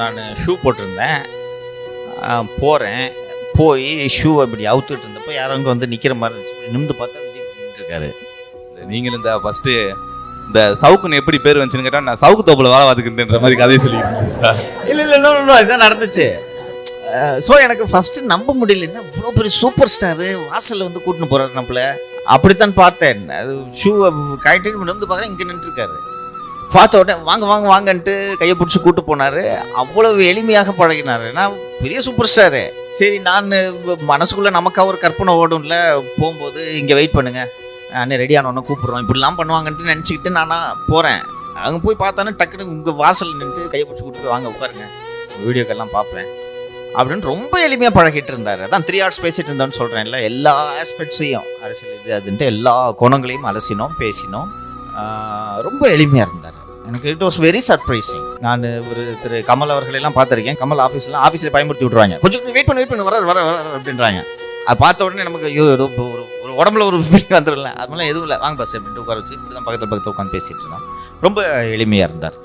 நான் ஷூ போட்டிருந்தேன். போகிறேன் போய் ஷூ அப்படி அவுத்துட்டு இருந்தப்போ யாரோ அங்கே வந்து நிற்கிற மாதிரி இருந்துச்சு. இப்படி நிமிந்து பார்த்தா விஜய் இருக்காரு. இந்த நீங்கள் இந்த ஃபர்ஸ்ட் இந்த சவுக்குன்னு எப்படி பேர் வந்துச்சுன்னு கேட்டா நான் சவுக்கு தோப்புல வேலை பார்த்துக்கிட்டேன்ற மாதிரி கதையை சொல்லிக்கிறேன் சார். இல்லை இல்லை நோ இதுதான் நடந்துச்சு. ஸோ எனக்கு ஃபஸ்ட்டு நம்ப முடியல என்ன இவ்வளோ பெரிய சூப்பர் ஸ்டாரு வாசலில் வந்து கூட்டின்னு போகிறாரு நம்மள. அப்படித்தான் பார்த்தேன். அது ஷூவை கழட்டி நிமிந்து பார்க்குறேன் இங்கே நின்றுருக்காரு பார்த்த உடனே வாங்க வாங்க வாங்கன்ட்டு கையை பிடிச்சி கூட்டு போனார். அவ்வளவு எளிமையாக பழகினார். நான் பெரிய சூப்பர் ஸ்டாரு சரி நான் மனசுக்குள்ளே நமக்காக ஒரு கற்பனை ஓடும்ல. போகும்போது இங்கே வெயிட் பண்ணுங்கள் அண்ணே ரெடி ஆனோன்னு கூப்பிட்றோம். இப்படிலாம் பண்ணுவாங்கன்ட்டு நினச்சிக்கிட்டு நானா போகிறேன் அங்கே போய் பார்த்தானே டக்குன்னு உங்கள் வாசல் நின்று கையை பிடிச்சி கூட்டு வாங்க உட்காருங்க. வீடியோக்கெல்லாம் பார்ப்பேன். அப்படின்னு ரொம்ப எளிமையாக பழகிட்டு இருந்தார். அதான் த்ரீ ஹார்ஸ் பேசிட்டு இருந்தோன்னு சொல்கிறேன்ல எல்லா ஆஸ்பெக்ட்ஸையும் அரசியல் இது அதுன்ட்டு எல்லா குணங்களையும் அலசினோம் பேசினோம். ரொம்ப எளிமையாக இருந்தார். எனக்கு இட் வாஸ் வெரி சர்ப்ரைசிங் நான் ஒரு திரு கமல் அவர்களெல்லாம் பார்த்துருக்கேன். கமல் ஆஃபீஸ்லாம் ஆஃபீஸில் பயன்படுத்தி விட்ருவாங்க கொஞ்சம் வெயிட் பண்ணி வெயிட் பண்ணி வர வர வர அப்படின்றாங்க. அது பார்த்த உடனே நமக்கு ஐயோ ஏதோ ஒரு ஒரு உடம்புல ஒரு ஃபீலிங் வந்துடல அது மாதிரிலாம் எதுவும் இல்லை. வாங்க பஸ் அப்படின்ட்டு உட்கார வச்சு இப்படி தான் பக்கத்தில் பக்கத்தில் உட்காந்து பேசிகிட்டு இருந்தோம். ரொம்ப எளிமையாக இருந்தார்.